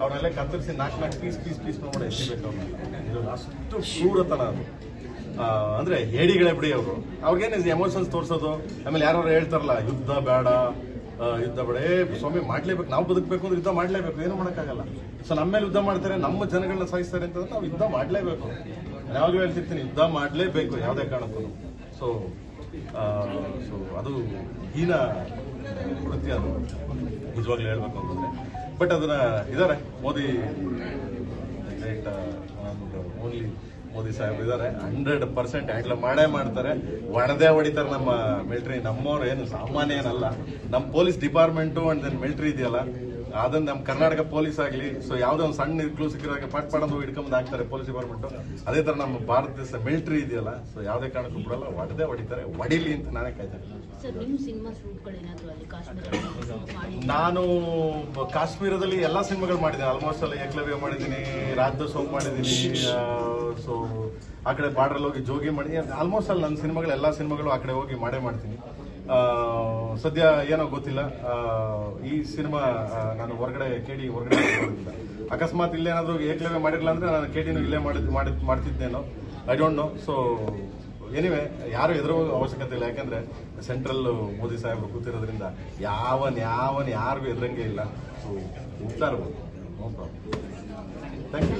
ಅವ್ರನ್ನೆಲ್ಲ ಕತ್ತರಿಸಿ ನಾಲ್ಕು ನಾಲ್ಕು ಪೀಸ್ ಪೀಸ್ ಪೀಸ್ ಮಾಡಿ ಎಸಿಬೇಕು ಅವ್ರು ಅಷ್ಟು ಶೂರತನ ಅದು. ಅಂದ್ರೆ ಹೇಡಿಗಳೇ ಬಿಡಿ ಅವರು. ಅವ್ರಿಗೇನು ಎಮೋಷನ್ಸ್ ತೋರಿಸೋದು? ಆಮೇಲೆ ಯಾರು ಹೇಳ್ತಾರಲ್ಲ, ಯುದ್ಧ ಬೇಡ ಯುದ್ಧ ಬೇಡ. ಏ, ಸ್ವಾಮಿ, ಮಾಡ್ಲೇಬೇಕು. ನಾವು ಬದುಕಬೇಕು ಅಂದ್ರೆ ಯುದ್ಧ ಮಾಡ್ಲೇಬೇಕು. ಏನು ಮಾಡೋಕ್ಕಾಗಲ್ಲ. ಸೊ ನಮ್ಮ ಮೇಲೆ ಯುದ್ಧ ಮಾಡ್ತಾರೆ, ನಮ್ಮ ಜನಗಳನ್ನ ಸಾಯಿಸ್ತಾರೆ ಅಂತಂದ್ರೆ ನಾವು ಯುದ್ಧ ಮಾಡಲೇಬೇಕು. ಯಾವಾಗಲೂ ಹೇಳ್ತಿರ್ತೀನಿ, ಯುದ್ಧ ಮಾಡಲೇಬೇಕು. ಯಾವುದೇ ಕಾರಣಕ್ಕೂ. ಸೊ ಸೊ ಅದು ಹೀನ ಕೃತ್ಯ ಅದು. ನಿಜವಾಗ್ಲೂ ಹೇಳ್ಬೇಕು ಅಂತಂದ್ರೆ. ಬಟ್ ಅದನ್ನ ಇದಾರೆ ಮೋದಿ ಮೋದಿ ಸಾಹೇಬ್ ಇದಾರೆ. ಹಂಡ್ರೆಡ್ ಪರ್ಸೆಂಟ್ ಹ್ಯಾಂಡ್ಲ್ ಮಾಡೇ ಮಾಡ್ತಾರೆ. ಒಣದೇ ಹೊಡಿತಾರೆ ನಮ್ಮ ಮಿಲಿಟರಿ. ನಮ್ಮವ್ರು ಏನು ಸಾಮಾನ್ಯ ಏನಲ್ಲ. ನಮ್ಮ police department and then military ಇದೆಯಲ್ಲ ಅದನ್ನ ನಮ್ಮ ಕರ್ನಾಟಕ ಪೊಲೀಸ್ ಆಗಲಿ ಸೊ ಯಾವುದೋ ಒಂದು ಸಣ್ಣ ಕ್ಲೂ ಸಿಕ್ಕಿದಾಗ ಪಾಟ್ ಪಾಡೋದು ಹಿಡ್ಕೊಂಡು ಹಾಕ್ತಾರೆ ಪೊಲೀಸ್ ಡಿಪಾರ್ಟ್ಮೆಂಟ್. ಅದೇ ತರ ನಮ್ಮ ಭಾರತ ದೇಶ ಮಿಲಿಟರಿ ಇದೆಯಲ್ಲ ಸೊ ಯಾವುದೇ ಕಾರಣಕ್ಕೂ ಬಿಡಲ್ಲ. ಒಡದೇ ಹೊಡಿತಾರೆ. ಹೊಡಿಲಿ ಅಂತ ನಾನೇ ಕಾಯ್ತೇನೆ ಕಾಶ್ಮೀರ ನಾನು ಕಾಶ್ಮೀರದಲ್ಲಿ ಎಲ್ಲಾ ಸಿನಿಮಾಗಳು ಮಾಡಿದ್ದೀನಿ. ಆಲ್ಮೋಸ್ಟ್ ಅಲ್ಲಿ ಏಕಲವ್ಯ ಮಾಡಿದ್ದೀನಿ ರಾಜ್ಯ ಸೋಮ್ ಮಾಡಿದ್ದೀನಿ ಸೊ ಆ ಕಡೆ ಬಾರ್ಡರ್ ಹೋಗಿ ಜೋಗಿ ಮಾಡಿ ಆಲ್ಮೋಸ್ಟ್ ಅಲ್ಲಿ ನನ್ನ ಸಿನಿಮಾಗಳು ಎಲ್ಲ ಸಿನಿಮಾಗಳು ಆ ಕಡೆ ಹೋಗಿ ಮಾಡೇ ಮಾಡ್ತೀನಿ. ಸದ್ಯ ಏನೋ ಗೊತ್ತಿಲ್ಲ. ಈ ಸಿನಿಮಾ ನಾನು ಹೊರಗಡೆ ಕೇಳಿ ಹೊರಗಡೆ. ಅಕಸ್ಮಾತ್ ಇಲ್ಲೇನಾದ್ರೂ ಏಕಲವ್ಯ ಮಾಡಿರಲಿಲ್ಲ ಅಂದ್ರೆ ನಾನು ಕೇಟಿನೂ ಇಲ್ಲೇ ಮಾಡಿದ್ ಮಾಡಿ ಮಾಡ್ತಿದ್ದೇನೋ. I don't know so anyway ಯಾರು ಎದುರೋ ಅವಶ್ಯಕತೆ ಇಲ್ಲ. ಯಾಕಂದ್ರೆ ಸೆಂಟ್ರಲ್ ಮೋದಿ ಸಾಹೇಬ್ರು ಕೂತಿರೋದ್ರಿಂದ ಯಾವನ್ ಯಾವನ್ ಯಾರಿಗೂ ಎದುರಂಗೆ ಇಲ್ಲ. ಸೊ ಇರ್ಬೋದು ನೋ ಪ್ರಾಬ್ಲಮ್ ಥ್ಯಾಂಕ್ ಯು